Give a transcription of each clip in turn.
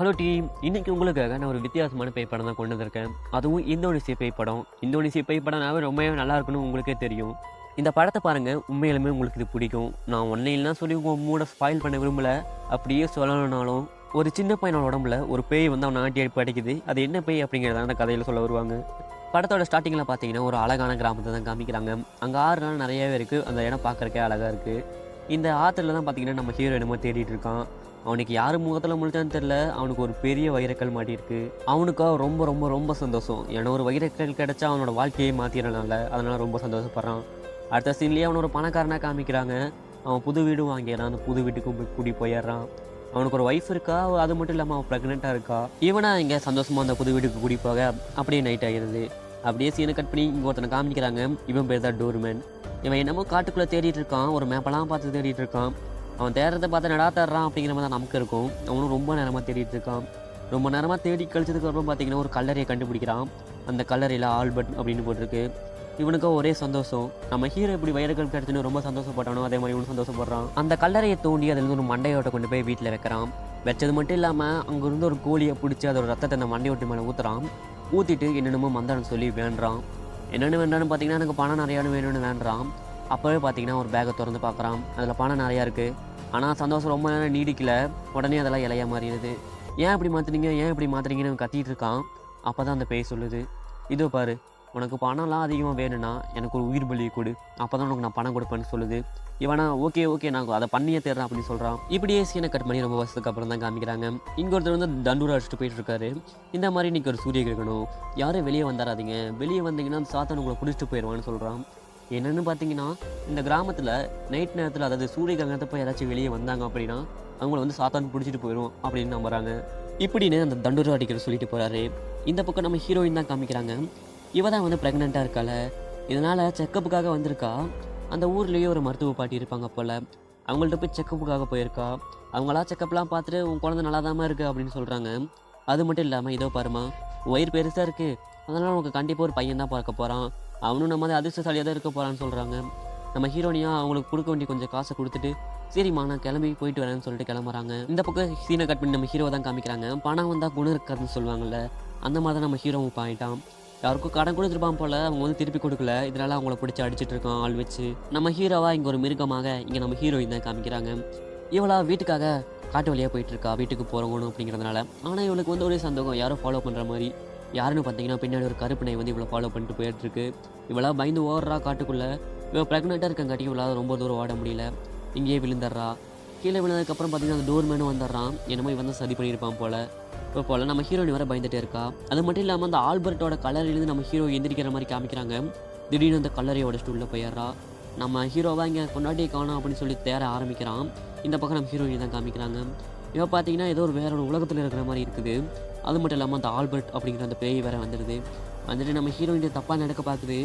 Hello team இன்னைக்கு உங்களுக்காக நான் ஒரு வித்தியாசமான பேய் படம் தான் கொண்டு வந்திருக்கேன். அதுவும் இந்தோனேசிய பேய் படம் இந்தோனேசிய பேய் படம்னாவே ரொம்பவே நல்லா இருக்குன்னு உங்களுக்கே தெரியும். இந்த படத்தை பாருங்கள் உண்மையிலுமே உங்களுக்கு இது பிடிக்கும். நான் ஒன்னையிலாம் சொல்லி உங்கள் மூட ஸ்பாயில் பண்ண விரும்பல. அப்படியே சொல்லணும்னாலும் ஒரு சின்ன பையனோட உடம்புல ஒரு பேய் வந்து அவன் ஆட்டி படிக்குது. அது என்ன பேய் அப்படிங்கிறத அந்த கதையில் சொல்ல வருவாங்க. படத்தோட ஸ்டார்டிங்கில் பார்த்தீங்கன்னா ஒரு அழகான கிராமத்தை தான் காமிக்கிறாங்க. அங்கே ஆறு நாள் நிறையவே இருக்குது அந்த இடம் பார்க்கறக்கே அழகாக இருக்குது இந்த ஆற்றுல தான் பார்த்தீங்கன்னா நம்ம ஹீரோ என்னமோ தேடிட்டு இருக்கான். அவனுக்கு யார் முகத்தில் முழிச்சான்னு தெரில அவனுக்கு ஒரு பெரிய வைரக்கல் மாட்டியிருக்கு. அவனுக்காக ரொம்ப ரொம்ப ரொம்ப சந்தோஷம். ஏன்னா ஒரு வைரக்கல் கிடச்சா அவனோட வாழ்க்கையை மாற்றிடனால அதனால் ரொம்ப சந்தோஷப்படுறான். அடுத்த சீன்லேயே அவனை ஒரு பணக்காரனாக காமிக்கிறாங்க. அவன் புது வீடு வாங்கிடுறான். அந்த புது வீட்டுக்கும் போய் கூடி போயிடுறான். அவனுக்கு ஒரு ஒய்ஃப் இருக்கா? அது மட்டும் இல்லாமல் அவன் ப்ரெக்னெண்ட்டாக இருக்கா? இவனா இங்கே சந்தோஷமாக அந்த புது வீட்டுக்கு கூடி போக? அப்படியே நைட் ஆகிடுது அப்படியே சீனை கட் பண்ணி இங்கே ஒருத்தனை காமிக்கிறாங்க. இவன் பேர் தான் டோர்மேன் இவன் என்னமோ காட்டுக்குள்ளே தேடிட்டு இருக்கான். ஒரு மேப்பெல்லாம் பார்த்து தேடிட்டு இருக்கான். அவன் தேடுறத பார்த்து நடா தேடுறான் அப்படிங்கிற மாதிரி தான் நமக்கு இருக்கும். அவனும் ரொம்ப நேரமாக தேடிட்டு இருக்கான். ரொம்ப நேரமாக தேடி கழிச்சதுக்கு அப்புறம் பார்த்தீங்கன்னா ஒரு கல்லறையை கண்டுபிடிக்கிறான். அந்த கல்லறையில் ஆல்பர்ட் அப்படின்னு போட்டிருக்கு. இவனுக்கும் ஒரே சந்தோஷம். நம்ம ஹீரோ இப்படி வைரக்கல் கிடச்சுன்னு ரொம்ப சந்தோஷப்பட்டானோ அதே மாதிரி இவனும் சந்தோஷப்படுறான். அந்த கல்லறையை தோண்டி அதுலேருந்து ஒரு மண்டையோட்டை கொண்டு போய் வீட்டில் வைக்கிறான். வச்சது மட்டும் இல்லாமல் அங்கேருந்து ஒரு கோழியை பிடிச்சி அதோட ரத்தத்தை அந்த மண்டையோட்டு மேலே ஊற்றுறான் ஊற்றிட்டு என்னென்னமோ மந்திரம் சொல்லி வேண்டுறான். என்னென்ன வேண்டான்னு பார்த்தீங்கன்னா எனக்கு பணம் நிறையானு வேணும்னு வேண்டுறான். அப்போவே பார்த்தீங்கன்னா ஒரு பேக்கை திறந்து பார்க்குறான் அதில் பணம் நிறையா இருக்குது ஆனால் சந்தோஷம் ரொம்ப நேரம் நீடிக்கல. உடனே அதெல்லாம் இலையா மாறிடுது. ஏன் இப்படி மாற்றுறீங்க ஏன் இப்படி மாற்றுறீங்கன்னு கத்திகிட்டு கத்திட்டு இருக்கான். அப்போ தான் அந்த பேய் சொல்லுது இதோ பாரு உனக்கு பணம்லாம் அதிகமாக வேணும்னா எனக்கு ஒரு உயிர் பலி கொடு. அப்போ தான் உனக்கு நான் பணம் கொடுப்பேன்னு சொல்லுது. இவனா ஓகே ஓகே நான் அதை பண்ணியே தேடுறேன் அப்படின்னு சொல்கிறான் இப்படியே சீனை கட் பண்ணி ரொம்ப வருஷத்துக்கு அப்புறம் தான் காமிக்கிறாங்க. இங்கே ஒருத்தர் வந்து தண்டூர் அடிச்சுட்டு போயிட்டு இருக்காரு. இந்த மாதிரி இன்னைக்கு ஒரு சூரிய கிரகணம். யாரும் வெளியே வந்துடாதீங்க வெளியே வந்தீங்கன்னா அந்த சாத்தான் உங்களை பிடிச்சிட்டு போயிடுவான்னு சொல்கிறான் என்னென்னு பார்த்தீங்கன்னா இந்த கிராமத்தில் நைட் நேரத்தில் அதாவது சூரிய கிரகணத்தை போய் யாராச்சும் வெளியே வந்தாங்க அப்படின்னா அவங்கள வந்து சாத்தான் பிடிச்சிட்டு போயிடும் அப்படின்னு நம்புறாங்க. இப்படின்னு அந்த தண்டூர் அடிக்கிற சொல்லிட்டு போகிறாரு இந்த பக்கம் நம்ம ஹீரோயின் தான் காமிக்கிறாங்க. இவ தான் வந்து ப்ரெக்னெண்ட்டாக இருக்காள். இதனால் செக்கப்புக்காக வந்திருக்கா. அந்த ஊர்லேயே ஒரு மருத்துவ பாட்டி இருப்பாங்க போல். அவங்கள்ட்ட போய் செக்கப்புக்காக போயிருக்கா. அவங்களா செக்கப்லாம் பார்த்துட்டு உன் குழந்தை நல்லா தான் இருக்குது அப்படின்னு சொல்கிறாங்க அது மட்டும் இல்லாமல் இதோ பாருமா வயிறு பெருசாக இருக்குது அதனால் உனக்கு கண்டிப்பாக ஒரு பையன் தான் பார்க்க போகிறான் அவனும் நம்ம மாதிரி அதிர்ஷ்டசாலியாக தான் இருக்க போகிறான்னு சொல்கிறாங்க நம்ம ஹீரோனியாக அவங்களுக்கு கொடுக்க வேண்டிய கொஞ்சம் காசை கொடுத்துட்டு சரிம்மா நான் கிளம்பி போயிட்டு வரேன்னு சொல்லிட்டு கிளம்புறாங்க. இந்த பக்கம் சீனை கட் பண்ணி நம்ம ஹீரோ தான் காமிக்கிறாங்க. பணம் வந்தால் குணம் இருக்காதுன்னு சொல்லுவாங்கல்ல அந்த மாதிரி தான் நம்ம ஹீரோவும் பாயிட்டான். யாருக்கும் கடன் கொடுத்துருப்பான் போல அவங்க வந்து திருப்பி கொடுக்கல. இதனால அவங்கள பிடிச்சி அடிச்சுட்டு இருக்கான் ஆள் வச்சு. நம்ம ஹீரோவா இங்கே ஒரு மிருகமாக இங்கே நம்ம ஹீரோயின் தான் காமிக்கிறாங்க. இவளா வீட்டுக்காக காட்டு வழியாக போயிட்டு இருக்கா வீட்டுக்கு போகிறவணும் அப்படிங்கிறதுனால. ஆனால் இவளுக்கு வந்து ஒரே சந்தோகம் யாரும் ஃபாலோ பண்ணுற மாதிரி. யாருன்னு பார்த்தீங்கன்னா பின்னாடி ஒரு கருப்பு நாய் வந்து இவ்வளோ ஃபாலோ பண்ணிட்டு போயிட்டுருக்கு. இவ்வளோ பயந்து ஓடுறா காட்டுக்குள்ளே. இவள் ப்ரெக்னெண்ட்டாக இருக்கங்காட்டி இவளால் ரொம்ப தூரம் ஓட முடியல. இங்கேயே விழுந்துடுறா. கீழே விழுந்ததுக்கப்புறம் பார்த்தீங்கன்னா அந்த டோர்மேனும் வந்துடுறான். என்னமோ இவன் தான் சதி பண்ணியிருப்பான் போல். இப்போ போல் நம்ம ஹீரோயின் வர பயந்துட்டே இருக்கா. அது மட்டும் இல்லாமல் அந்த ஆல்பர்ட்டோட கலரிலேருந்து நம்ம ஹீரோ எந்திரிக்கிற மாதிரி காமிக்கிறாங்க. திடீர்னு அந்த கல்லறையை உடச்சிட்டு உள்ளே போயிடுறா. நம்ம ஹீரோவாக இங்கே கொண்டாட்டியை காணோம் அப்படின்னு சொல்லி தேர ஆரம்பிக்கிறான். இந்த பக்கம் நம்ம ஹீரோயின் தான் காமிக்கிறாங்க. இப்போ பார்த்தீங்கன்னா ஏதோ ஒரு வேற ஒரு உலகத்தில் இருக்கிற மாதிரி இருக்குது. அது மட்டும் இல்லாமல் அந்த ஆல்பர்ட் அப்படிங்கிற அந்த பேய் வேற வந்துடுது. வந்துட்டு நம்ம ஹீரோயினை தப்பாக நடக்க பார்க்குது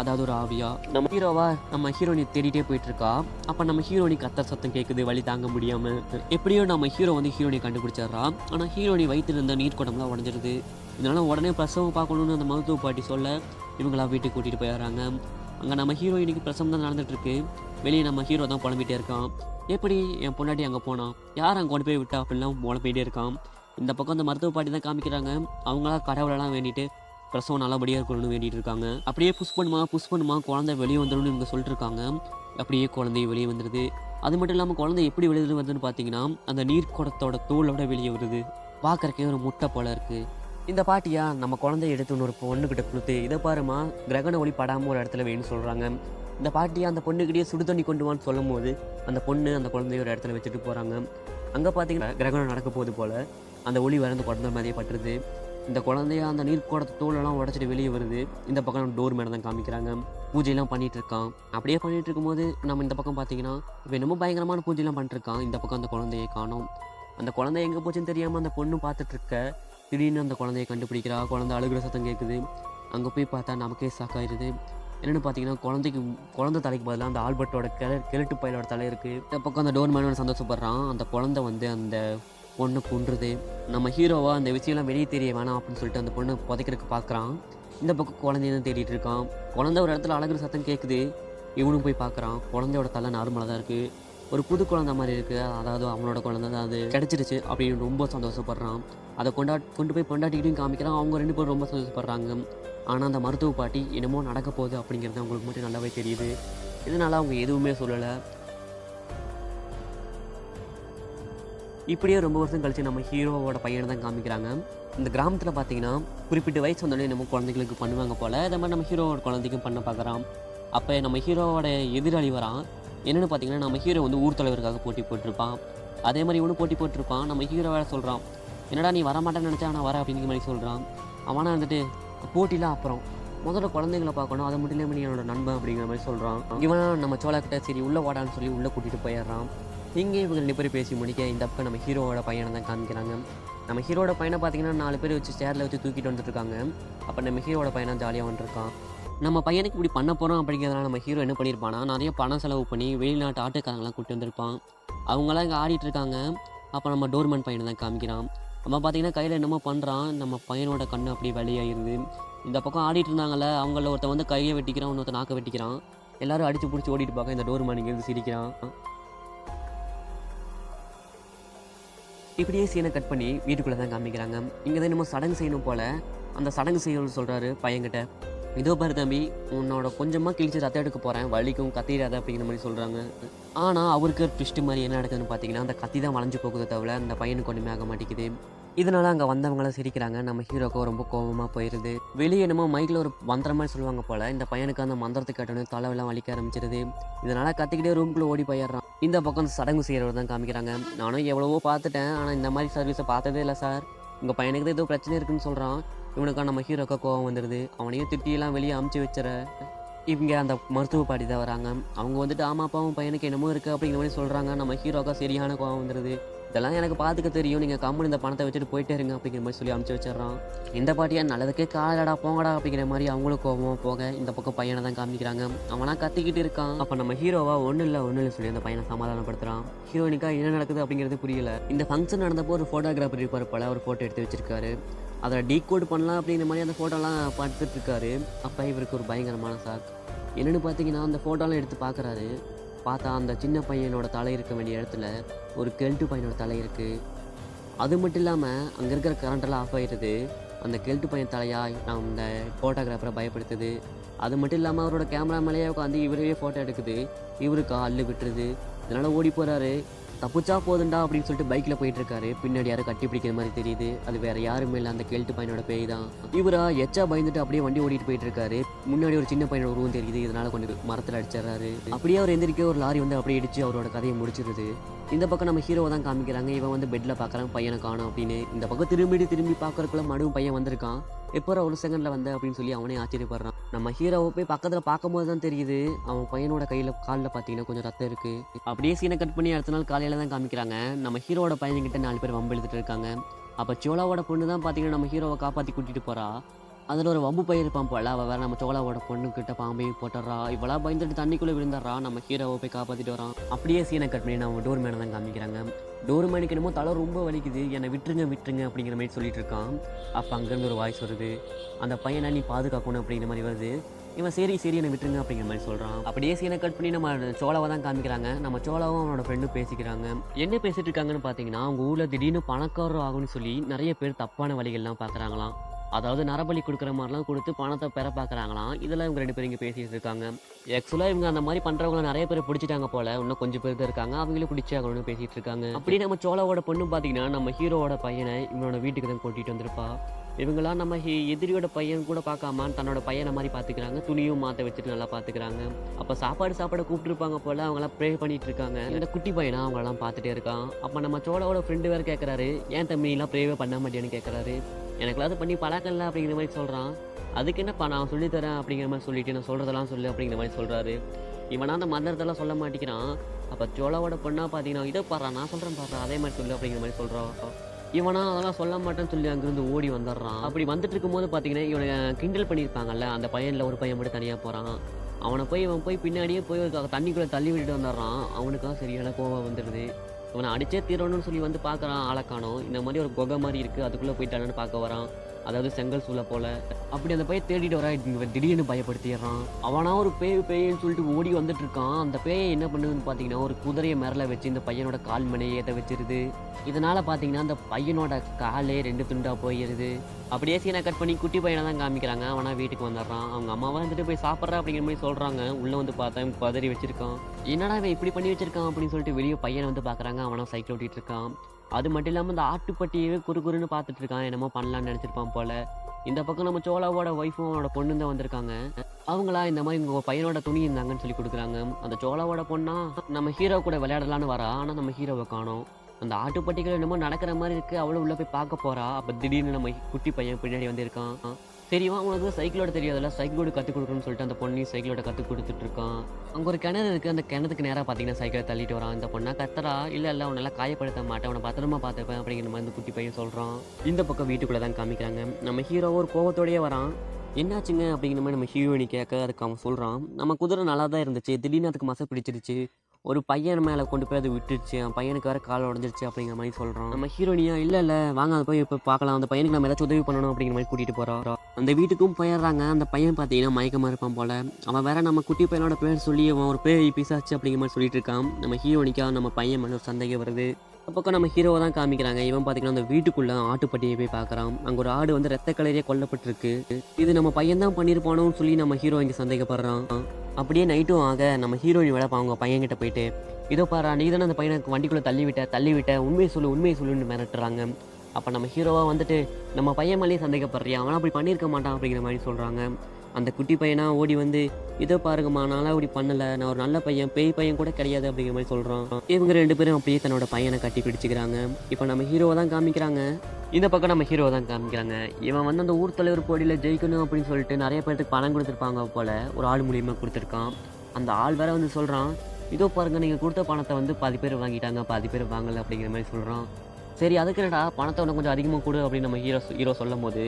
அதாவது ஒரு ஆவியா? நம்ம ஹீரோவா நம்ம ஹீரோயினை தேடிட்டே போயிட்டு இருக்கா அப்போ நம்ம ஹீரோனி கத்த சத்தம் கேட்குது வழி தாங்க முடியாமல் எப்படியோ நம்ம ஹீரோ வந்து ஹீரோனை கண்டுபிடிச்சிடுறா. ஆனால் ஹீரோனி வயிற்றுல இருந்த நீர் குடம்லாம் உடஞ்சிருது இதனால உடனே பிரசவம் பார்க்கணும்னு அந்த மருத்துவ பாட்டி சொல்ல இவங்களா வீட்டுக்கு கூட்டிகிட்டு போயிடுறாங்க. அங்கே நம்ம ஹீரோயினுக்கு பிரசவம் தான் நடந்துகிட்ருக்கு வெளியே நம்ம ஹீரோ தான் புலம்பிகிட்டே இருக்கான். எப்படி என் பொண்டாட்டி அங்கே போனான் யார் அங்கே கொண்டு போய் விட்டா? அப்படிலாம் புலம்பிகிட்டே இருக்கான். இந்த பக்கம் அந்த மருத்துவ பாட்டி தான் காமிக்கிறாங்க. அவங்களா கடவுளெல்லாம் வேண்டிட்டு பிரசவம் நல்லபடியாக இருக்கணும்னு வேண்டிட்டு இருக்காங்க. அப்படியே புஷ் பண்ணுமா புஷ் பண்ணுமா குழந்தை வெளியே வந்துடும் இவங்க சொல்லிட்டு இருக்காங்க அப்படியே குழந்தை வெளியே வந்துடுது அது மட்டும் இல்லாமல் குழந்தை எப்படி வெளியே வருதுன்னு பார்த்தீங்கன்னா அந்த நீர் குடத்தோட தோலோட வெளியே வருது. பார்க்கறக்கே ஒரு முட்டை போல இருக்குது இந்த பாட்டியா? நம்ம குழந்தைய எடுத்துன்னு ஒரு பொண்ணுக்கிட்ட கொடுத்து இதை பாருமா கிரகண ஒளி படாமல் ஒரு இடத்துல வேணும்னு சொல்கிறாங்க இந்த பாட்டியா அந்த பொண்ணுக்கிட்டே சுடு தண்ணி கொண்டு வான்னு சொல்லும் போது அந்த பொண்ணு அந்த குழந்தைய ஒரு இடத்துல வச்சுட்டு போகிறாங்க அங்கே பார்த்தீங்கன்னா கிரகணம் நடக்க போகுது போல். அந்த ஒளி வர அந்த குழந்தை மாதிரியே பட்டுருது. இந்த குழந்தைய அந்த நீர் தோலெல்லாம் உடச்சிட்டு வெளியே வருது. இந்த பக்கம் டோர் மேலே தான் காமிக்கிறாங்க. பூஜையெல்லாம் பண்ணிகிட்ருக்கான் இருக்கான். அப்படியே பண்ணிகிட்டு இருக்கும்போது நம்ம இந்த பக்கம் பார்த்தீங்கன்னா இப்போ என்னமோ பயங்கரமான பூஜையெல்லாம் பண்ணிட்டுருக்கான் இந்த பக்கம் அந்த குழந்தையை காணும். அந்த குழந்தை எங்கே போச்சுன்னு தெரியாமல் அந்த பொண்ணு பார்த்துட்ருக்க திடீர்னு அந்த குழந்தைய கண்டுபிடிக்கிறா குழந்தை அழுகிற சத்தம் கேட்குது அங்கே போய் பார்த்தா நமக்கே சாக்காயிருது என்னென்னு பார்த்தீங்கன்னா குழந்தைக்கு குழந்தை தலைக்கு பதிலாக அந்த ஆல்பர்ட்டோட கிள கிழட்டு பயலோட தலை இருக்குது இந்த பக்கம் அந்த டோர் மேனோட சந்தோஷப்படுறான். அந்த குழந்தை வந்து அந்த பொண்ணு கொன்றுது. நம்ம ஹீரோவாக அந்த விஷயம்லாம் வெளியே தெரிய வேணாம் அப்படின்னு சொல்லிட்டு அந்த பொண்ணு புதைக்கிறதுக்கு பார்க்குறான் இந்த பக்கம் குழந்தைய தான் தேடிட்டு இருக்கான். குழந்தை ஒரு இடத்துல அழகுற சத்தம் கேட்குது இவனும் போய் பார்க்குறான் குழந்தையோட தலை நார்மலாக தான் இருக்குது ஒரு புது குழந்தை மாதிரி இருக்குது அதாவது அவனோட குழந்தை தான் அது. கிடச்சிருச்சு அப்படின்னு ரொம்ப சந்தோஷப்படுறான். அதை கொண்டா கொண்டு போய் பொண்டாட்டிக்கிட்டையும் காமிக்கிறான் அவங்க ரெண்டு பேரும் ரொம்ப சந்தோஷப்படுறாங்க. ஆனால் அந்த மருத்துவ பாட்டி என்னமோ நடக்க போகுது அப்படிங்கிறது அவங்களுக்கு மட்டும் நல்லாவே தெரியுது. இதனால் அவங்க எதுவுமே சொல்லலை. இப்படியே ரொம்ப வருஷம் கழிச்சு நம்ம ஹீரோவோட பையனை தான் காமிக்கிறாங்க. இந்த கிராமத்தில் பார்த்தீங்கன்னா குறிப்பிட்ட வயசு வந்தோடனே நம்ம குழந்தைகளுக்கு பண்ணுவாங்க போல். அதே மாதிரி நம்ம ஹீரோவோட குழந்தைக்கும் பண்ண பார்க்குறான் அப்போ நம்ம ஹீரோவோட எதிராளி வரான் என்னென்னு பார்த்தீங்கன்னா நம்ம ஹீரோ வந்து ஊர் தலைவருக்காக போட்டி போட்டிருப்பான். அதே மாதிரி இவனும் போட்டி போட்டிருப்பான். நம்ம ஹீரோ சொல்கிறான் என்னடா நீ வரமாட்டேன்னு நினச்சா நான் வர அப்படிங்கிற மாதிரி சொல்கிறான் அவனா வந்துட்டு போட்டிலாம் அப்புறம் முதல்ல குழந்தைங்களை பார்க்கணும். அதை மட்டும் இல்லாமல் நீ என்னோட நண்பன் அப்படிங்கிற மாதிரி சொல்கிறான் இவனா நம்ம சோழக்கிட்ட சரி உள்ளே வாடான்னு சொல்லி உள்ளே கூட்டிகிட்டு போயிடுறான். இங்கே இவங்க ரெண்டு பேரும் பேசி முடிக்க இந்த பக்கம் நம்ம ஹீரோவோட பையனை தான் காமிக்கிறாங்க. நம்ம ஹீரோட பையனை பார்த்தீங்கன்னா நாலு பேர் வச்சு சேரில் வச்சு தூக்கிட்டு வந்துட்டு இருக்காங்க அப்போ நம்ம ஹீரோட பையனாக ஜாலியாக வந்துருக்கான். நம்ம பையனுக்கு இப்படி பண்ண போகிறோம் அப்படிங்கிறதுனால நம்ம ஹீரோ என்ன பண்ணியிருப்பானா நிறைய பணம் செலவு பண்ணி வெளிநாட்டு ஆட்டுக்காரங்களாம் கூப்பிட்டு வந்திருப்பான். அவங்களாம் இங்கே ஆடிட்டு இருக்காங்க. அப்போ நம்ம டோர்மேன் பையனை தான் காமிக்கிறான். நம்ம பார்த்தீங்கன்னா கையில் என்னமோ பண்ணுறான் நம்ம பையனோட கண்ணு அப்படி வெளியாயிருது. இந்த பக்கம் ஆடிட்டு இருந்தாங்கல்ல அவங்கள ஒருத்தன் வந்து கையை வெட்டிக்கிறான் இன்னொருத்தன் நாக்கை வெட்டிக்கிறான். எல்லாரும் அடித்து பிடிச்சி ஓடிட்டு பார்க்க இந்த டோர் மணிங்கிறது சிரிக்கிறான். இப்படியே சீனை கட் பண்ணி வீட்டுக்குள்ளே தான் காமிக்கிறாங்க. இங்கே தான் என்னமோ சடங்கு செய்யணும் போல். அந்த சடங்கு செய்யணும்னு சொல்கிறாரு பையன்கிட்ட. இதோ பாரு தம்பி உன்னோட கொஞ்சமாக கிழிச்சு ரத்தம் எடுக்க போகிறேன் வலிக்கும் கத்திராத அப்படிங்கிற மாதிரி சொல்கிறாங்க ஆனால் அவருக்கு ட்விஸ்ட் மாதிரி என்ன நடக்குதுன்னு பார்த்தீங்கன்னா அந்த கத்தி தான் வளைஞ்சு போகுது தவிர அந்த பையனுக்கு ஒன்றுமே ஆக மாட்டேங்குது. இதனால் அங்கே வந்தவங்களாம் சிரிக்கிறாங்க. நம்ம ஹீரோக்கு ரொம்ப கோபமாக போயிடுது வெளியே என்னமோ மைக்கில் ஒரு மந்திரம் மாதிரி சொல்லுவாங்க போல். இந்த பையனுக்கு அந்த மந்திரத்தை கேட்டோன்னு தலைவெல்லாம் வலிக்க ஆரம்பிச்சிருது. இதனால் கத்திக்கிட்டே ரூம்குள்ளே ஓடி போயிடுறான். இந்த பக்கம் சடங்கு செய்கிறவர் தான் காமிக்கிறாங்க. நானும் எவ்வளவோ பார்த்துட்டேன். ஆனால் இந்த மாதிரி சர்வீஸை பார்த்ததே இல்லை சார் உங்கள் பையனுக்கு தான் ஏதோ பிரச்சனை இருக்குன்னு சொல்கிறான் இவனுக்கா நம்ம ஹீரோக்கா கோவம் வந்துடுது அவனையும் திட்டியெல்லாம் வெளியே அமுச்சு வச்சுற இவங்க அந்த மருத்துவ பாட்டி தான் வராங்க. அவங்க வந்துட்டு ஆமா அப்பாவும் பையனுக்கு என்னமோ இருக்குது அப்படிங்கிற மாதிரி சொல்கிறாங்க நம்ம ஹீரோக்கா சரியான கோவம் வந்துடுது இதெல்லாம் எனக்கு பார்த்துக்க தெரியும். நீங்கள் கம்பெனி இந்த பணத்தை வச்சுட்டு போயிட்டே இருங்க அப்படிங்கிற மாதிரி சொல்லி அமுச்சு வச்சிடுறான். இந்த பாட்டியா நல்லதுக்கே காலடா போங்கடா அப்படிங்கிற மாதிரி அவங்களும் கோவம் போக இந்த பக்கம் பையனை தான் காமிக்கிறாங்க. அவனா கத்திக்கிட்டு இருக்கான். அப்போ நம்ம ஹீரோவா ஒன்றும் இல்லை ஒன்றும் இல்லை சொல்லி அந்த பையனை சமாதானப்படுத்துறான். ஹீரோனிக்கா என்ன நடக்குது அப்படிங்கிறது புரியல. இந்த ஃபங்க்ஷன் நடந்தப்போ ஒரு ஃபோட்டோகிராஃபர் இருப்பார் பல ஒரு ஃபோட்டோ எடுத்து வச்சிருக்காரு. அதை டீகோட் பண்ணலாம் அப்படிங்கிற மாதிரி அந்த ஃபோட்டோலாம் பார்த்துட்ருக்காரு. அப்போ இவருக்கு ஒரு பயங்கரமான சாக் என்னென்னு பார்த்தீங்கன்னா அந்த ஃபோட்டோலாம் எடுத்து பார்க்குறாரு. பார்த்தா அந்த சின்ன பையனோட தலை இருக்க வேண்டிய இடத்துல ஒரு கெல்ட்டு பையனோட தலை இருக்குது அது மட்டும் இல்லாமல் அங்கே இருக்கிற கரண்டெல்லாம் ஆஃப் ஆகிடுது அந்த கெல்ட்டு பையன் தலையாக நான் இந்த ஃபோட்டோகிராஃபரை பயப்படுத்துது. அது மட்டும் இல்லாமல் அவரோட கேமரா மேலேயே உட்காந்து இவரே ஃபோட்டோ எடுக்குது. இவருக்கு அல்லு விட்டுருது. இதனால் ஓடி போகிறாரு தப்பிச்சா போதுண்டா அப்படின்னு சொல்லிட்டு பைக்கில் போயிட்டு இருக்காரு பின்னாடி யாரும் கட்டி பிடிக்கிற மாதிரி தெரியுது. அது வேற யாருமே இல்லை. அந்த கேள்ட்டு பையனோட பேய் தான். இவரா எச்சா பயந்துட்டு அப்படியே வண்டி ஓடிட்டு போயிட்டு இருக்காரு முன்னாடி ஒரு சின்ன பையனோட உருவம் தெரியுது. இதனால கொஞ்சம் மரத்தில் அடிச்சிடறாரு. அப்படியே அவர் எந்திரிக்க ஒரு லாரி வந்து அப்படியே இடிச்சு அவரோட கதையை முடிச்சிருது. இந்த பக்கம் நம்ம ஹீரோவை தான் காமிக்கிறாங்க. இவன் வந்து பெட்டில் பார்க்குறான் பையனை காணும் அப்படின்னு. இந்த பக்கம் திரும்பிட்டு திரும்பி பார்க்கறதுக்குள்ள மறுபடியும் பையன் வந்திருக்கான். எப்போ ஒரு செகண்டில் வந்த அப்படின்னு சொல்லி அவனே ஆச்சரியப்படுறான். நம்ம ஹீரோவை போய் பக்கத்தில் பார்க்கும்போது தான் தெரியுது அவன் பையனோட கையில் காலில் பார்த்தீங்கன்னா கொஞ்சம் ரத்தம் இருக்குது அப்படியே சீனை கட் பண்ணி அடுத்த நாள் காலையில் தான் காமிக்கிறாங்க. நம்ம ஹீரோவோட பையன்கிட்ட நாலு பேர் வம்பு எழுதிட்டு இருக்காங்க. அப்போ சோலாவோட பொண்ணு தான் பார்த்தீங்கன்னா நம்ம ஹீரோவை காப்பாற்றி கூட்டிகிட்டு போகிறா அதில் ஒரு வம்பு பயிர் இருப்பான் போல. அவள் வேற நம்ம சோலாவோட பொண்ணுக்கிட்ட பாம்பையும் போட்டுறா இவ்வளோ பயந்துட்டு தண்ணிக்குள்ளே விழுந்துடுறா. நம்ம ஹீரோவை போய் காப்பாற்றிட்டு வரான். அப்படியே சீனை கட் பண்ணி நம்ம டோர் மேனை தான் காமிக்கிறாங்க. டோர் மேனுக்கு என்னமோ தலை ரொம்ப வலிக்குது. என்னை விட்டுருங்க விட்டுருங்க அப்படிங்கிற மாதிரி சொல்லிட்டு இருக்கான். அப்போ அங்கேருந்து ஒரு வாய்ஸ் வருது. அந்த பையனை நீ பாதுகாக்கணும் அப்படிங்கிற மாதிரி வருது. இவன் சரி சரி என்னை விட்டுருங்க அப்படிங்கிற மாதிரி சொல்கிறான் அப்படியே சீனை கட் பண்ணி நம்ம சோழாவை தான் காமிக்கிறாங்க. நம்ம சோழாவும் அவனோட ஃப்ரெண்டும் பேசிக்கிறாங்க. என்ன பேசிட்டு இருக்காங்கன்னு பார்த்தீங்கன்னா அவங்க ஊரில் திடீர்னு பணக்காரர் ஆகும்னு சொல்லி நிறைய பேர் தப்பான வழிகள்லாம் பார்க்குறாங்களாம் அதாவது நரபலி கொடுக்குற மாதிரிலாம் கொடுத்து பணத்தை பெற பார்க்குறாங்களாம் இதெல்லாம் இவங்க ரெண்டு பேரும் இங்கே பேசிட்டு இருக்காங்க. ஆக்சுவலாக இவங்க அந்த மாதிரி பண்ணுறவங்கள நிறைய பேர் பிடிச்சிட்டாங்க போல. இன்னும் கொஞ்சம் பேர் தான் இருக்காங்க. அவங்களும் பிடிச்சாகணும்னு பேசிகிட்டு இருக்காங்க. அப்படி நம்ம சோழாவோட பொண்ணு பார்த்தீங்கன்னா நம்ம ஹீரோவோட பையனை இவனோட வீட்டுக்கு தான் கூட்டிகிட்டு வந்திருப்பா. இவங்களாம் நம்ம எதிரியோட பையன் கூட பார்க்காம தன்னோட பையனை மாதிரி பார்த்துக்கிறாங்க. துணியும் மாற்ற வச்சுட்டு நல்லா பார்த்துக்கிறாங்க. அப்போ சாப்பாடு சாப்பாடு கூப்பிட்டுருப்பாங்க போல. அவங்களாம் ப்ரே பண்ணிட்டு இருக்காங்க. இந்த குட்டி பையனா அவங்களெல்லாம் பார்த்துட்டே இருக்கான். அப்போ நம்ம சோளாவோட ஃப்ரெண்டு வேறு கேட்குறாரு ஏன் தம்பி எல்லாம் ப்ரேவே பண்ண மாட்டேன்னு கேட்குறாரு எனக்குலாம் அது பண்ணி பழக்கல அப்படிங்கிற மாதிரி சொல்கிறான் அதுக்கு என்னப்பா நான் சொல்லித்தரேன் அப்படிங்கிற மாதிரி சொல்லிட்டு நான் சொல்கிறதெல்லாம் சொல்லு அப்படிங்கிற மாதிரி சொல்கிறாரு இவனா அந்த மந்திரத்தெல்லாம் சொல்ல மாட்டேங்கிறான். அப்போ சோழாவோட பொண்ணாக பார்த்தீங்கன்னா இதை பாடுறா நான் சொல்கிறேன் பாடுறா அதே மாதிரி சொல்லு அப்படிங்கிற மாதிரி சொல்கிறான் இவனா அதெல்லாம் சொல்ல மாட்டேன்னு சொல்லி அங்கிருந்து ஓடி வந்துடுறான். அப்படி வந்துட்டு இருக்கும்போது பார்த்தீங்கன்னா இவனை கிண்டல் பண்ணியிருப்பாங்கல்ல அந்த பையனில் ஒரு பையன் மட்டும் தனியாக போகிறான் அவனை போய் இவன் போய் பின்னாடியே போய் தண்ணிக்குள்ளே தள்ளி விட்டுட்டு வந்துடுறான். அவனுக்காக சரியான கோவம் வந்துடுது. இவனை அடிச்சே தீரணும்னு சொல்லி வந்து பார்க்குறான் ஆளை காணோம். இந்த மாதிரி ஒரு குகை மாதிரி இருக்குது அதுக்குள்ளே போயிட்டானு பார்க்க வரான். அதாவது செங்கல் சூளை போல. அப்படி அந்த பையன் தேடிட்டு வரா திடீர்னு பயப்படுத்திடுறான். அவனா ஒரு பேய் பேய்ன்னு சொல்லிட்டு ஓடி வந்துட்டு இருக்கான் அந்த பேயை என்ன பண்ணுதுன்னு பார்த்தீங்கன்னா ஒரு குதிரையை மிரள வச்சு இந்த பையனோட கால் மனையை ஏற்ற வச்சிருது. இதனால பார்த்தீங்கன்னா அந்த பையனோட காலே ரெண்டு துண்டா போயிருது. அப்படியே சீனை கட் பண்ணி குட்டி பையனை தான் காமிக்கிறாங்க. அவனா வீட்டுக்கு வந்துடுறான். அவங்க அம்மாவை வந்துட்டு போய் சாப்பிட்றா அப்படிங்கிற மாதிரி சொல்றாங்க. உள்ள வந்து பார்த்தா பதறி வச்சிருக்கான். என்னடா இவன் இப்படி பண்ணி வச்சிருக்கான் அப்படின்னு சொல்லிட்டு வெளியே பையனை வந்து பார்க்குறாங்க அவனா சைக்கிள் ஓட்டிட்டு இருக்கான். அது மட்டும் இல்லாமல் இந்த ஆட்டுப்பட்டியவே குறு குறுன்னு பார்த்துட்டு இருக்கான். என்னமோ பண்ணலாம்னு நினச்சிருப்பான் போல. இந்த பக்கம் நம்ம சோலாவோட ஒய்ஃபும் அவனோட பொண்ணு தான் வந்திருக்காங்க. அவங்களா இந்த மாதிரி உங்கள் பையனோட துணி இருந்தாங்கன்னு சொல்லி கொடுக்குறாங்க. அந்த சோலாவோட பொண்ணா நம்ம ஹீரோ கூட விளையாடலான்னு வரா. ஆனால் நம்ம ஹீரோவை காணோம். அந்த ஆட்டுப்பட்டிகள் என்னமோ நடக்கிற மாதிரி இருக்கு. அவ்வளோ உள்ள போய் பார்க்க போறா. அப்போ திடீர்னு நம்ம குட்டி பையன் பின்னாடி வந்திருக்கான் தெரியுமா? உனக்கு சைக்கிளோட தெரியாதுல்ல? சைக்கிளோட கற்றுக் கொடுக்கணும்னு சொல்லிட்டு அந்த பொண்ணையும் சைக்கிளோட கற்றுக் கொடுத்துட்டு இருக்கான் அங்கே ஒரு கிணறு இருக்குது அந்த கிணத்துக்கு நேராக பார்த்தீங்கன்னா சைக்கிளை தள்ளிட்டு வரான். இந்த பொண்ணா கத்துறா இல்லை இல்லை அவனெல்லாம் காயப்படுத்த மாட்டேன். அவனை பத்திரமா பார்த்துப்பேன் அப்படிங்கிற மாதிரி குட்டி பையன் சொல்கிறான் இந்த பக்கம் வீட்டுக்குள்ளே தான் காமிக்கிறாங்க. நம்ம ஹீரோ ஒரு கோபத்தோடையே வரான். என்னாச்சுங்க? அப்படிங்கிற மாதிரி நம்ம ஹீரோயினி கேட்க அதுக்கு அவன் சொல்கிறான் நம்ம குதிரை நல்லா தான் இருந்துச்சு. திடீர்னு அதுக்கு மசை பிடிச்சிருச்சு. ஒரு பையன் மேலே கொண்டு போய் அது விட்டுருச்சு என் பையனுக்கு வேற கால் உடஞ்சிருச்சு அப்படிங்கிற மாதிரி சொல்கிறோம் நம்ம ஹீரோனியா இல்லை இல்லை வாங்க அதை போய் இப்போ பார்க்கலாம். அந்த பையனுக்கு நம்ம ஏதாச்சும் உதவி பண்ணணும் அப்படிங்கிற மாதிரி கூட்டிகிட்டு போகிறோம் அந்த வீட்டுக்கும் போயிடுறாங்க. அந்த பையன் பார்த்தீங்கன்னா மயக்கமாக இருப்பான் போல். அவன் வேற நம்ம குட்டி பையனோட பேர் சொல்லி அவன் ஒரு பேய் பிசாச்சு அப்படிங்கிற மாதிரி சொல்லிட்டு இருக்கான். நம்ம ஹீரோனிக்கா நம்ம பையன் மேலே ஒரு சந்தேகம் வருது. அப்போ பக்கம் நம்ம ஹீரோவை தான் காமிக்கிறாங்க. இவன் பார்த்தீங்கன்னா அந்த வீட்டுக்குள்ளே ஆட்டுப்பட்டியை போய் பார்க்குறான் அங்கே ஒரு ஆடு வந்து ரத்த கலரியே கொல்லப்பட்டிருக்கு. இது நம்ம பையன் தான் பண்ணியிருப்பானோன்னு சொல்லி நம்ம ஹீரோ இங்கே சந்தேகப்படுறான். அப்படியே நைட்டும் ஆக நம்ம ஹீரோயின் வேலை அவங்க பையன்கிட்ட போயிட்டு இதோ பாரா நீ தானே அந்த பையனை வண்டிக்குள்ளே தள்ளி விட்ட தள்ளி விட்ட உண்மையை சொல்லு உண்மையை சொல்லுன்னு மிரட்டுறாங்க. அப்போ நம்ம ஹீரோவாக வந்துட்டு நம்ம பையன் மேலேயே சந்தேகப்படுறியா? அவன் அப்படி பண்ணியிருக்க மாட்டான் அப்படிங்கிற மாதிரி சொல்கிறாங்க அந்த குட்டி பையனாக ஓடி வந்து இதோ பாருங்கம்மா நான்லாம் அப்படி பண்ணலை. நான் ஒரு நல்ல பையன் பேய் பையன் கூட கிடையாது அப்படிங்கிற மாதிரி சொல்கிறான் இவங்க ரெண்டு பேரும் அப்படியே தன்னோட பையனை கட்டி பிடிச்சிக்கிறாங்க. இப்போ நம்ம ஹீரோவை தான் காமிக்கிறாங்க. இந்த பக்கம் நம்ம ஹீரோவை தான் காமிக்கிறாங்க. இவன் வந்து அந்த ஊர் தலைவர் போட்டியில் ஜெயிக்கணும் அப்படின்னு சொல்லிட்டு நிறைய பேர்த்துக்கு பணம் கொடுத்துருப்பாங்க போல். ஒரு ஆள் மூலியமாக கொடுத்துருக்கான். அந்த ஆள் வேற வந்து சொல்கிறான் இதோ பாருங்க நீங்கள் கொடுத்த பணத்தை வந்து பாதி பேர் வாங்கிட்டாங்க பாதி பேர் வாங்கலை அப்படிங்கிற மாதிரி சொல்கிறான் சரி அதுக்கு என்னடா பணத்தை உனக்கு கொஞ்சம் அதிகமாக கொடு அப்படின்னு நம்ம ஹீரோ ஹீரோ சொல்லும் போது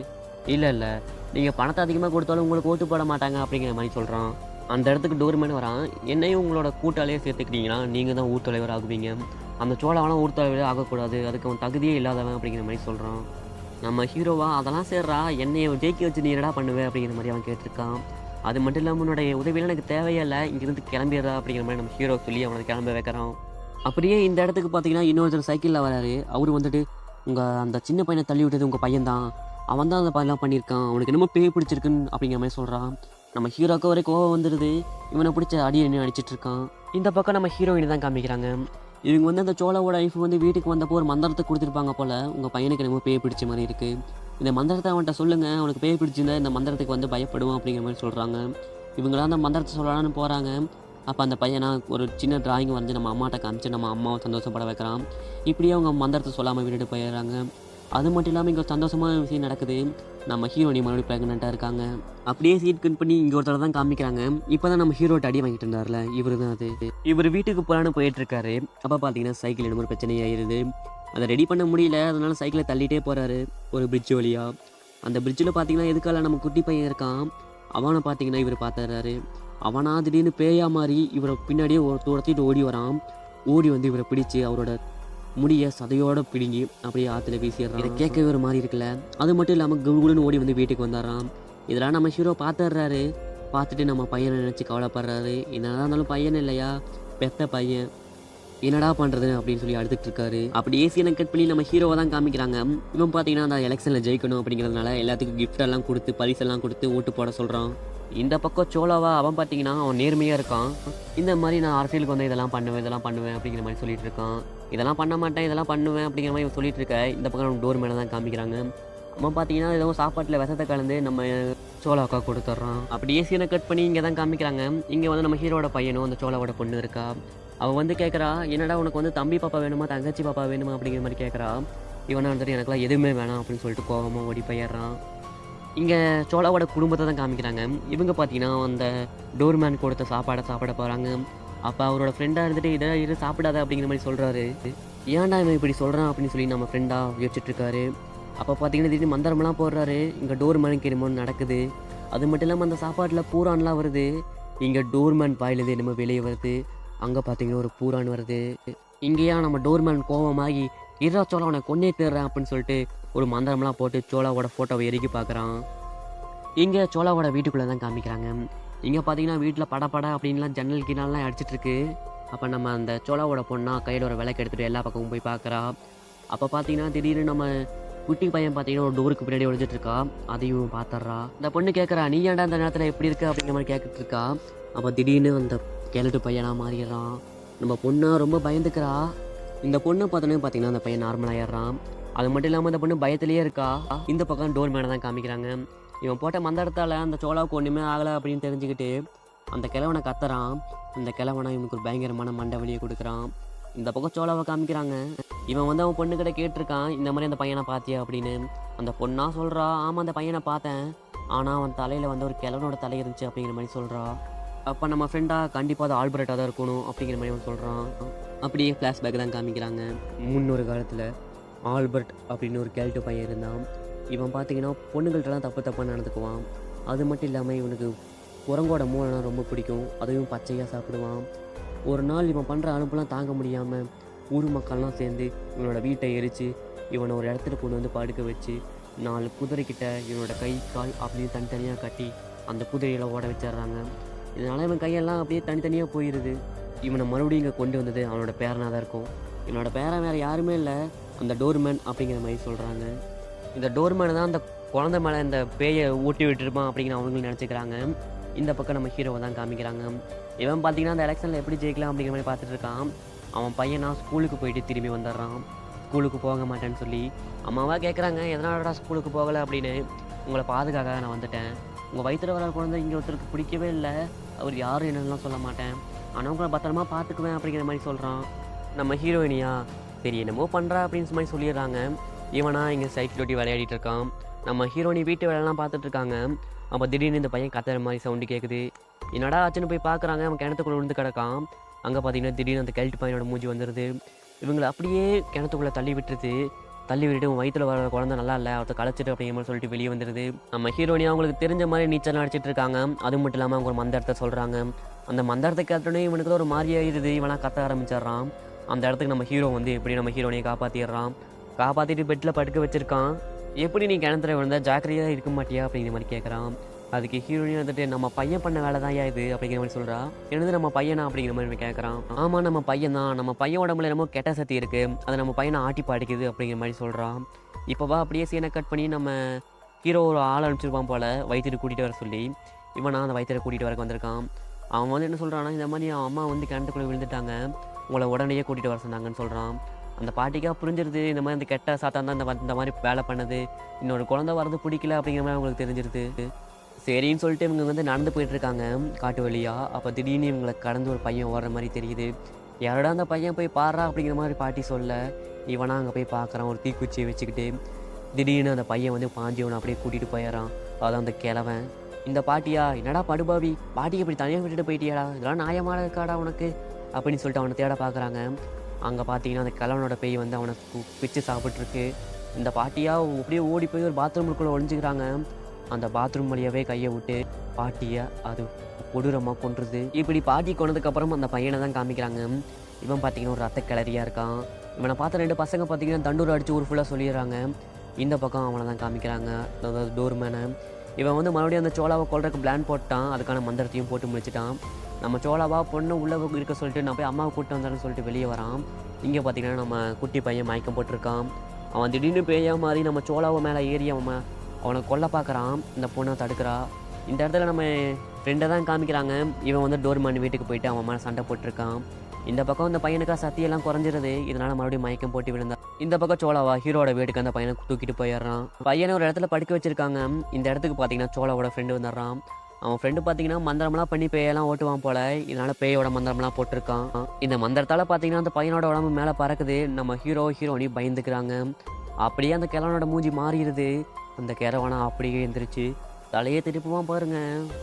இல்லை இல்லை. நீங்கள் பணத்தை அதிகமாக கொடுத்தாலும் உங்களுக்கு ஓட்டு போட மாட்டாங்க அப்படிங்கிற மாதிரி சொல்கிறான் அந்த இடத்துக்கு டோர்மேன் வரான். என்னையும் உங்களோட கூட்டாளியே சேர்த்துக்கிட்டீங்கன்னா நீங்கள் தான் ஊர் தலைவர் ஆகுவீங்க. அந்த சோழாவெல்லாம் ஊர் தலைவரே ஆகக்கூடாது. அதுக்கு அவன் தகுதியே இல்லாதவன் அப்படிங்கிற மாதிரி சொல்கிறான் நம்ம ஹீரோவா அதெல்லாம் சேர்றா. என்னைய ஜெயிக்க வச்சு நீ என்னடா பண்ணுவேன் அப்படிங்கிற மாதிரி அவன் கேட்டிருக்கான். அது மட்டும் இல்லாமல் உன்னுடைய உதவியெல்லாம் எனக்கு தேவையே இல்லை இங்கேருந்து கிளம்பிடுறா அப்படிங்கிற மாதிரி நம்ம ஹீரோ சொல்லி அவனை கிளம்ப வைக்கிறான். அப்படியே இந்த இடத்துக்கு பார்த்தீங்கன்னா இன்னொருத்தர் சைக்கிளில் வராரு. அவர் வந்துட்டு உங்கள் அந்த சின்ன பையனை தள்ளி விட்டது உங்கள் பையன்தான். அவன் தான் அந்த பையன்லாம் பண்ணியிருக்கான். அவனுக்கு என்னமோ பேய் பிடிச்சிருக்குன்னு அப்படிங்கிற மாதிரி சொல்கிறான் நம்ம ஹீரோக்கு ஒரே கோவம் வந்துடுது இவனை பிடிச்ச அடி என்ன அடிச்சிட்டு இருக்கான். இந்த பக்கம் நம்ம ஹீரோயினை தான் காமிக்கிறாங்க. இவங்க வந்து அந்த சோழவோட ஒய்ஃப் வந்து வீட்டுக்கு வந்தப்போ ஒரு மந்திரத்தை கொடுத்துருப்பாங்க போல். உங்கள் பையனுக்கு என்னமோ பேய் பிடிச்ச மாதிரி இருக்குது இந்த மந்திரத்தை அவன்கிட்ட சொல்லுங்கள் அவனுக்கு பேய் பிடிச்சிருந்தா இந்த மந்திரத்துக்கு வந்து பயப்படுவான் அப்படிங்கிற மாதிரி சொல்கிறாங்க இவங்களாம் அந்த மந்திரத்தை சொல்லலாம்னு போகிறாங்க அப்போ அந்த பையனா ஒரு சின்ன டிராயிங் வந்து நம்ம அம்மாட்ட காமிச்சு நம்ம அம்மாவை சந்தோஷப்பட வைக்கிறான். இப்படியே அவங்க மந்திரத்தை சொல்லாமல் விட்டுட்டு போயிடுறாங்க. அது மட்டும் இல்லாமல் இங்கே சந்தோஷமான விஷயம் நடக்குது. நம்ம ஹீரோனி மறுபடியும் ப்ரெக்னெண்ட்டாக இருக்காங்க. அப்படியே சீட் கட் பண்ணி இங்கே ஒருத்தர் தான் காமிக்கிறாங்க. இப்போ தான் நம்ம ஹீரோட்ட அடி வாங்கிட்டு இருந்தார்ல இவர் தான் அது. இவர் வீட்டுக்கு போகலான்னு போயிட்டு இருக்காரு. அப்போ பார்த்தீங்கன்னா சைக்கிள் என்ன ஒரு பிரச்சனை ஆயிருது. அதை ரெடி பண்ண முடியல. அதனால சைக்கிளை தள்ளிட்டே போகிறாரு ஒரு பிரிட்ஜ் வழியாக அந்த பிரிட்ஜில் பார்த்தீங்கன்னா எதுக்கால நம்ம குட்டி பையன் இருக்கான்? அவனை பார்த்தீங்கன்னா இவர் பார்த்துறாரு அவனா திடீர்னு பேயா மாதிரி இவரை பின்னாடியே ஒரு துரத்திட்டு ஓடி வரான். ஓடி வந்து இவரை பிடிச்சி அவரோட முடியை சதையோடு பிடுங்கி அப்படியே ஆற்றுல வீசிடுறான். இதை கேட்கவே ஒரு மாதிரி இருக்குல்ல? அது மட்டும் இல்லாமல் குடுகுடுன்னு ஓடி வந்து வீட்டுக்கு வந்துடுறான். இதெல்லாம் நம்ம ஹீரோ பார்த்துடுறாரு. பார்த்துட்டு நம்ம பையனை நினச்சி கவலைப்படுறாரு. என்னதான் இருந்தாலும் பையன் இல்லையா? பெத்த பையன். என்னடா பண்ணுறது அப்படின்னு சொல்லி அழுதுட்டு இருக்காரு அப்படி சீனை கட் பண்ணி நம்ம ஹீரோவை தான் காமிக்கிறாங்க. இவன் பார்த்தீங்கன்னா அந்த எலெக்ஷனில் ஜெயிக்கணும் அப்படிங்கிறதுனால எல்லாத்துக்கும் கிஃப்ட் எல்லாம் கொடுத்து பரிசெல்லாம் கொடுத்து ஓட்டு போட சொல்கிறான் இந்த பக்கம் சோலாவா அவன் பார்த்தீங்கன்னா அவன் நேர்மையாக இருக்கான். இந்த மாதிரி நான் அரசியலுக்கு வந்து இதெல்லாம் பண்ணுவேன் இதெல்லாம் பண்ணுவேன் அப்படிங்கிற மாதிரி சொல்லிட்டு இருக்கான். இதெல்லாம் பண்ண மாட்டேன் இதெல்லாம் பண்ணுவேன் அப்படிங்கிற மாதிரி இவன் சொல்லிட்டு இருக்க இந்த பக்கம் டோர் மேலே தான் காமிக்கிறாங்க. நம்ம பார்த்தீங்கன்னா ஏதோ சாப்பாட்டில் விஷத்தை கலந்து நம்ம சோலாவுக்கா கொடுத்துட்றான் அப்படியே சீனை கட் பண்ணி இங்கே தான் காமிக்கிறாங்க. இங்கே வந்து நம்ம ஹீரோட பையனும் அந்த சோலாவோட பொண்ணு இருக்கா. அவள் வந்து கேட்குறா என்னடா உனக்கு வந்து தம்பி பாப்பா வேணுமா தங்கச்சி பாப்பா வேணுமா? அப்படிங்கிற மாதிரி கேட்குறா இவனை வந்துட்டு எனக்குலாம் எதுவுமே வேணாம் அப்படின்னு சொல்லிட்டு கோவமாக ஓடி போயிடுறான். இங்கே சோலாவோட குடும்பத்தை தான் காமிக்கிறாங்க. இவங்க பார்த்தீங்கன்னா அந்த டோர்மேன் கொடுத்த சாப்பாடை சாப்பிட போகிறாங்க அப்போ அவரோட ஃப்ரெண்டாக இருந்துட்டு இதை இரு சாப்பிடாத அப்படிங்கிற மாதிரி சொல்கிறாரு ஏன்டா இவன் இப்படி சொல்கிறான் அப்படின்னு சொல்லி நம்ம ஃப்ரெண்டாக யோசிச்சுட்ருக்காரு. அப்போ பார்த்தீங்கன்னா திடீர்னு மந்திரமெல்லாம் போடுறாரு. இங்கே டோர்மேனுக்கு என்னமோ நடக்குது. அது மட்டும் இல்லாமல் அந்த சாப்பாட்டில் பூரான்லாம் வருது. இங்கே டோர்மேன் பாயிலேருந்து என்னமோ வெளியே வருது. அங்கே பார்த்தீங்கன்னா ஒரு பூரான் வருது. இங்கேயா நம்ம டோர்மேன் கோவமாகி இரா சோளா உனக்கு கொன்னே தேடுறேன் அப்படின்னு சொல்லிட்டு ஒரு மந்திரம்லாம் போட்டு சோளாவோட ஃபோட்டோவை எரிக்கி பார்க்குறான் இங்கே சோளாவோட வீட்டுக்குள்ளே தான் காமிக்கிறாங்க. இங்கே பார்த்தீங்கன்னா வீட்டில் படப்பட அப்படின்லாம் ஜன்னல் கீழெல்லாம் அடிச்சிட்ருக்கு அப்போ நம்ம அந்த சோழாவோட பொண்ணா கையில் ஒரு விளக்கு எடுத்துகிட்டு எல்லா பக்கமும் போய் பார்க்குறா அப்போ பார்த்தீங்கன்னா திடீர்னு நம்ம குட்டி பையன் பார்த்தீங்கன்னா ஒரு டோருக்கு பின்னாடி ஒழிஞ்சிட்ருக்கா அதையும் பார்த்துட்றா இந்த பொண்ணு கேட்குறா நீ ஏன்டா அந்த நேரத்தில் எப்படி இருக்கு? அப்படிங்கிற மாதிரி கேட்டுட்டு இருக்கா அப்போ திடீர்னு அந்த கிழட்டு பையனாக மாறிடுறான். நம்ம பொண்ணாக ரொம்ப பயந்துக்கிறா. இந்த பொண்ணு பார்த்தோன்னே பார்த்தீங்கன்னா அந்த பையன் நார்மலாகிடுறான் அது மட்டும் இல்லாமல் இந்த பொண்ணு பயத்திலேயே இருக்கா. இந்த பக்கம் டோர் மேனை தான் காமிக்கிறாங்க. இவன் போட்ட மந்தடத்தால் அந்த சோழாவுக்கு ஒன்றுமே ஆகலை அப்படின்னு தெரிஞ்சுக்கிட்டு அந்த கிழவனை கத்துறான். அந்த கிழவனை இவனுக்கு ஒரு பயங்கரமான மண்டை வழியை கொடுக்குறான். இந்த பக்கம் சோழாவை காமிக்கிறாங்க. இவன் வந்து அவன் பொண்ணுக்கிட்ட கேட்டிருக்கான் இந்த மாதிரி அந்த பையனை பார்த்தியா அப்படின்னு. அந்த பொண்ணா சொல்கிறா ஆமாம் அந்த பையனை பார்த்தேன். ஆனால் அவன் தலையில் வந்து ஒரு கிழவனோட தலை இருந்துச்சு அப்படிங்கிற மாதிரி சொல்கிறா அப்போ நம்ம ஃப்ரெண்டாக கண்டிப்பாக அது ஆல்பர்ட்டாக தான் இருக்கணும் அப்படிங்கிற மாதிரி அவன் சொல்கிறான் அப்படியே ஃப்ளாஷ்பேக் தான் காமிக்கிறாங்க. முன்னொரு காலத்தில் ஆல்பர்ட் அப்படின்னு ஒரு கேல்ட்டு பையன் இருந்தான். இவன் பார்த்தீங்கன்னா பொண்ணுங்கள்ட்டலாம் தப்பு தப்பாக நடந்துக்குவான். அது மட்டும் இல்லாமல் இவனுக்கு குரங்கோட மூளைனா ரொம்ப பிடிக்கும். அதையும் பச்சையாக சாப்பிடுவான். ஒரு நாள் இவன் பண்ணுற அனுப்பெல்லாம் தாங்க முடியாமல் ஊர் மக்கள்லாம் சேர்ந்து இவனோட வீட்டை எரித்து இவனை ஒரு இடத்துல கொண்டு வந்து படுக்க வச்சு நாலு குதிரைக்கிட்ட இவனோட கை கால் அப்படின்னு தனித்தனியாக கட்டி அந்த குதிரையில் ஓட வச்சிடுறாங்க. இதனால் இவன் கையெல்லாம் அப்படியே தனித்தனியாக போயிடுது இவனை மறுபடியும் இங்கே கொண்டு வந்தது அவனோட பேரனாக தான் இருக்கும். இவனோட பேரன் வேறு யாருமே இல்லை. அந்த டோர்மேன் அப்படிங்கிற மாதிரி சொல்கிறாங்க இந்த டோர்மேன் தான் அந்த குழந்தை மேலே இந்த பேயை ஊட்டி விட்டுருப்பான் அப்படின்னு அவங்களும் நினச்சிக்கிறாங்க. இந்த பக்கம் நம்ம ஹீரோவை தான் காமிக்கிறாங்க. இவன் பார்த்தீங்கன்னா அந்த எலெக்ஷனில் எப்படி ஜெயிக்கலாம் அப்படிங்கிற மாதிரி பார்த்துட்டு இருக்கான். அவன் பையனா ஸ்கூலுக்கு போயிட்டு திரும்பி வந்துடுறான். ஸ்கூலுக்கு போக மாட்டேன்னு சொல்லி அம்மாவா கேட்குறாங்க எதனாலடா ஸ்கூலுக்கு போகலை? அப்படின்னு. உங்களை பாதுகாக்க நான் வந்துட்டேன். உங்கள் வயிற்றுல வர குழந்தை இங்கே ஒருத்தருக்கு பிடிக்கவே இல்லை. அவர் யாரும் என்னென்னலாம் சொல்ல மாட்டேன். ஆனால் உங்களை பத்திரமா பார்த்துக்குவேன் அப்படிங்கிற மாதிரி சொல்கிறான் நம்ம ஹீரோயினியா சரி என்னமோ பண்ணுறா அப்படின்னு மாதிரி சொல்லிடுறாங்க. இவனா இங்கே சைக்கிள் ஓட்டி விளையாடிட்டு இருக்கான். நம்ம ஹீரோனி வீட்டு வேலைலாம் பார்த்துட்டு இருக்காங்க அப்போ திடீர்னு இந்த பையன் கத்துற மாதிரி சவுண்டு கேட்குது என்னடா ஆச்சுன்னு போய் பார்க்குறாங்க. அவன் கிணத்துக்குள்ள விழுந்து கிடக்கான். அங்கே பார்த்தீங்கன்னா திடீர்னு அந்த கெல்ட் பையனோட மூஞ்சி வந்துடுது இவங்களை அப்படியே கிணத்துக்குள்ளே தள்ளி விட்டுருது. தள்ளி விட்டுட்டு உன் வயிற்றுல வர குழந்தை நல்லா இல்லை அவர்த்த களைச்சிட்டு அப்படிங்கிற மாதிரி சொல்லிட்டு வெளியே வந்துடுது நம்ம ஹீரோனி அவங்களுக்கு தெரிஞ்ச மாதிரி நீச்சல் அடிச்சிட்டு இருக்காங்க. அது மட்டும் இல்லாமல் அவங்க ஒரு மந்திரத்தை சொல்கிறாங்க அந்த மந்திரத்தை கேட்டோடனே இவனுக்கு ஒரு மாதிரி ஆயிடுது. இவனா கத்த ஆரம்பிச்சிடுறான். அந்த இடத்துக்கு நம்ம ஹீரோ வந்து எப்படி நம்ம ஹீரோனையை காப்பாற்றிடுறான் காப்பாற்றிட்டு பெட்டில் படுக்க வச்சுருக்கான். எப்படி நீ கிணத்துல விழுந்தா ஜாக்கிரதையாக இருக்க மாட்டியா அப்படிங்கிற மாதிரி கேட்குறான் அதுக்கு ஹீரோயின் வந்துட்டு நம்ம பையன் பண்ண வேலை தான் இது அப்படிங்கிற மாதிரி சொல்கிறா என்னது நம்ம பையனா அப்படிங்கிற மாதிரி கேட்குறான் ஆமாம் நம்ம பையன் தான் நம்ம பையன் உடம்புல என்னமோ கெட்ட சக்தி இருக்குது அது நம்ம பையனை ஆட்டி பாடிக்குது அப்படிங்கிற மாதிரி சொல்கிறான் இப்போ வா அப்படியே சீனை கட் பண்ணி நம்ம ஹீரோ ஒரு ஆள் அனுப்பிச்சிருப்பான் போல் வயிற்றுட்டு கூட்டிகிட்டு வர சொல்லி. இவன் நான் அந்த வயிற்றுல கூட்டிகிட்டு வரக்கு வந்திருக்கான். அவன் வந்து என்ன சொல்கிறான்னா இந்த மாதிரி அவன் அம்மா வந்து கிணத்துக்குள்ளே விழுந்துட்டாங்க. உங்களை உடனே கூட்டிகிட்டு வர சொன்னாங்கன்னு சொல்கிறான் அந்த பாட்டிக்காக புரிஞ்சிருது இந்த மாதிரி அந்த கெட்ட சாத்தான் தான் இந்த இந்த மாதிரி வேலை பண்ணது. இன்னொரு குழந்தை வரது பிடிக்கல அப்படிங்கிற மாதிரி அவங்களுக்கு தெரிஞ்சிருது. சரின்னு சொல்லிட்டு இவங்க வந்து நடந்து போயிட்டுருக்காங்க காட்டு வழியா. அப்போ திடீர்னு இவங்களை கடந்து ஒரு பையன் ஓடுற மாதிரி தெரியுது. யாரோட அந்த பையன் போய் பாடுறா அப்படிங்கிற மாதிரி பாட்டி சொல்ல. இவனா அங்கே போய் பார்க்குறான் ஒரு தீக்குச்சியை வச்சுக்கிட்டு. திடீர்னு அந்த பையன் வந்து பாஞ்சியவனை அப்படியே கூட்டிகிட்டு போயிடறான். அதான் அந்த கிழவன். இந்த பாட்டியா என்னடா படுபாவி? பாட்டியை இப்படி தனியாக விட்டுட்டு போயிட்டியாடா? இதெல்லாம் நியாயமாக இருக்காடா உனக்கு? அப்படின்னு சொல்லிட்டு அவனை தேட பார்க்குறாங்க அங்கே பார்த்தீங்கன்னா அந்த கிழவனோட பேய் வந்து அவனை கு- பிச்சு சாப்பிட்ருக்கு இந்த பாட்டியாக அப்படியே ஓடி போய் ஒரு பாத்ரூமுக்குள்ளே ஒளிஞ்சுக்கிறாங்க. அந்த பாத்ரூம் வழியாகவே கையை விட்டு பாட்டியை அது கொடூரமாக கொன்றுது. இப்படி பாட்டி கொண்டதுக்கப்புறம் அந்த பையனை தான் காமிக்கிறாங்க. இவன் பார்த்தீங்கன்னா ஒரு ரத்த கிளறியாக இருக்கான். இவனை பார்த்த ரெண்டு பசங்க பார்த்தீங்கன்னா தண்டூர் அடித்து ஊர் ஃபுல்லாக சொல்லிடுறாங்க. இந்த பக்கம் அவனை தான் காமிக்கிறாங்க. அதாவது டோர்மேனை இவன் வந்து மறுபடியும் அந்த சோலாவை கொள்றதுக்கு பிளான் போட்டான். அதுக்கான மந்திரத்தையும் போட்டு முடிச்சிட்டான். நம்ம சோழாவா பொண்ணு உள்ளே இருக்க சொல்லிட்டு நான் போய் அம்மாவை கூப்பிட்டு வந்தாலும் சொல்லிட்டு வெளியே வரான். இங்கே பார்த்தீங்கன்னா நம்ம குட்டி பையன் மயக்கம் போட்டிருக்கான். அவன் திடீர்னு பேயா மாதிரி நம்ம சோழாவை மேலே ஏறி அவன் அவனை கொல்ல பார்க்குறான் இந்த பொண்ணை தடுக்கிறா. இந்த இடத்துல நம்ம ஃப்ரெண்டை தான் காமிக்கிறாங்க. இவன் வந்து டோர்மேன் வீட்டுக்கு போயிட்டு அவன் மேலே சண்டை போட்டிருக்கான். இந்த பக்கம் இந்த பையனுக்கா சத்தியெல்லாம் குறைஞ்சிருது. இதனால் மறுபடியும் மயக்கம் போட்டு விழுந்தா இந்த பக்கம் சோழாவா ஹீரோட வீட்டுக்கு அந்த பையனை தூக்கிட்டு போயிடுறான். பையனை ஒரு இடத்துல படுக்க வச்சிருக்காங்க. இந்த இடத்துக்கு பார்த்தீங்கன்னா சோழாவோட ஃப்ரெண்டு வந்துடுறான். அவன் ஃப்ரெண்டு பார்த்தீங்கன்னா மந்திரம்லாம் பண்ணி பேயெல்லாம் ஓட்டுவான் போல. இதனால பேயோட மந்திரம்லாம் போட்டிருக்கான். இந்த மந்திரத்தால் பார்த்தீங்கன்னா அந்த பையனோட உடம்பு மேலே பறக்குது. நம்ம ஹீரோ ஹீரோனி பயந்துக்கிறாங்க. அப்படியே அந்த கிழவனோட மூஞ்சி மாறிடுது. அந்த கிழவனா அப்படியே எழுந்திரிச்சு தலையே திருப்புவான் பாருங்க.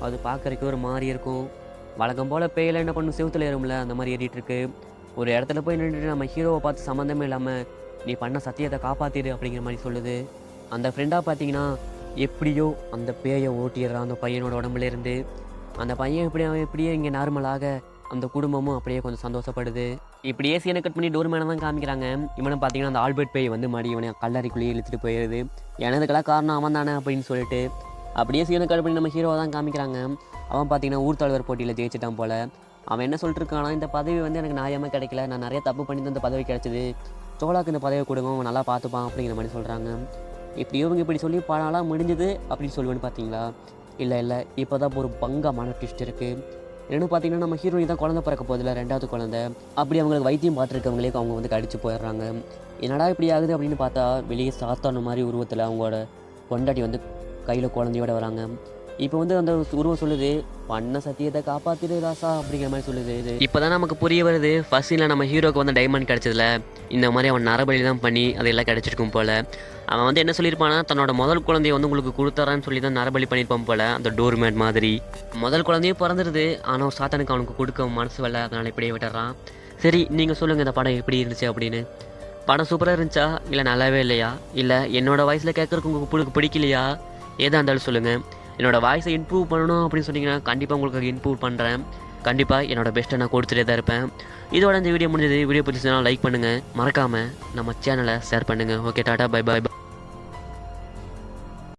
அது பார்க்கறதுக்கு ஒரு மாதிரி இருக்கும். வழக்கம் போல் பேயில் என்ன பண்ணும்? செவுத்துல ஏறும்ல அந்த மாதிரி ஏறிட்டு இருக்கு ஒரு இடத்துல போய் நின்றுட்டு நம்ம ஹீரோவை பார்த்து சம்மந்தமே இல்லாமல் நீ பண்ண சத்தியத்தை காப்பாற்றிடு அப்படிங்கிற மாதிரி சொல்லுது. அந்த ஃப்ரெண்டாக பார்த்தீங்கன்னா எப்படியோ அந்த பேயை ஓட்டிடுறான் அந்த பையனோட உடம்புல இருந்து அந்த பையன் இப்படி அவன் இப்படியே இங்கே நார்மலாக அந்த குடும்பமும் அப்படியே கொஞ்சம் சந்தோஷப்படுது. இப்படியே சீனை கட் பண்ணி டோர் மேலே தான் காமிக்கிறாங்க. இவனை பார்த்தீங்கன்னா அந்த ஆல்பர்ட் பேய் வந்து மறுபடியும் இவனை கல்லறைக்குள்ளேயே இழுத்துட்டு போயிடுது. எனதுக்கெல்லாம் காரணம் அவன் தானே அப்படின்னு சொல்லிட்டு அப்படியே சீனை கட் பண்ணி நம்ம ஹீரோவை தான் காமிக்கிறாங்க. அவன் பார்த்தீங்கன்னா ஊர் தலைவர் போட்டியில் ஜெயிச்சிட்டான் போல். அவன் என்ன சொல்லிட்டுருக்கானா இந்த பதவி வந்து எனக்கு நியாயமாக கிடைக்கல. நான் நிறைய தப்பு பண்ணி தான் இந்த பதவி கிடச்சிது. சோலாக்கு இந்த பதவி கொடுங்க அவன் நல்லா பார்த்துப்பான் அப்படிங்கிற மாதிரி சொல்கிறாங்க இப்படி இவங்க இப்படி சொல்லி பல நாளாக முடிஞ்சது அப்படின்னு சொல்லுவேன்னு பார்த்தீங்களா? இல்லை இல்லை. இப்போ தான் ஒரு பங்கமான ட்விஸ்ட் இருக்குது என்னென்னு பார்த்தீங்கன்னா நம்ம ஹீரோயின் தான் குழந்தை பிறக்க போதில்ல ரெண்டாவது குழந்தை. அப்படி அவங்களுக்கு வைத்தியம் பார்த்துருக்கவங்களே அவங்க வந்து கடிச்சு போயிடுறாங்க. என்னடா இப்படி ஆகுது அப்படின்னு பார்த்தா வெளியே சாத்தான மாதிரி உருவத்தில் அவங்களோட கொண்டாடி வந்து கையில் குழந்தையோட வராங்க. இப்போ வந்து அந்த உருவம் சொல்லுது பண்ண சத்தியத்தை காப்பாத்திடு ராசா அப்படிங்கிற மாதிரி சொல்லுது இது. இப்போ தான் நமக்கு புரிய வருது ஃபர்ஸ்ட் இல்லை நம்ம ஹீரோக்கு வந்து டைமண்ட் கிடச்சதில்ல இந்த மாதிரி அவன் நரபலி தான் பண்ணி அதெல்லாம் கிடச்சிருக்கும் போல். அவன் வந்து என்ன சொல்லியிருப்பானா தன்னோட முதல் குழந்தைய வந்து உங்களுக்கு கொடுத்தாரான்னு சொல்லி தான் நரபலி பண்ணியிருப்பான் போல் அந்த டோர்மேட் மாதிரி. முதல் குழந்தையும் பிறந்துருது ஆனால் சாத்தனுக்கு அவனுக்கு கொடுக்க மனசு வரல அதனால் இப்படியே விட்டுறான். சரி நீங்கள் சொல்லுங்கள் இந்த படம் எப்படி இருந்துச்சு அப்படின்னு. படம் சூப்பராக இருந்துச்சா? இல்லை நல்லாவே இல்லையா? இல்லை என்னோட வாய்ஸில் கேட்குறக்கு உங்களுக்கு பிடிக்கலையா? ஏதா இருந்தாலும் சொல்லுங்கள் என்னோடய வாய்ஸை இம்ப்ரூவ் பண்ணணும் அப்படின்னு சொன்னீங்கன்னா கண்டிப்பாக உங்களுக்கு இம்ப்ரூவ் பண்ணுறேன் கண்டிப்பாக என்னோட பெஸ்ட்டை நான் கொடுத்துட்டே தான் இருப்பேன். இதோட இந்த வீடியோ முடிஞ்சது. வீடியோ பிடிச்சதுனா லைக் பண்ணுங்கள் மறக்காமல் நம்ம சேனலை ஷேர் பண்ணுங்கள் ஓகே டாடா. By by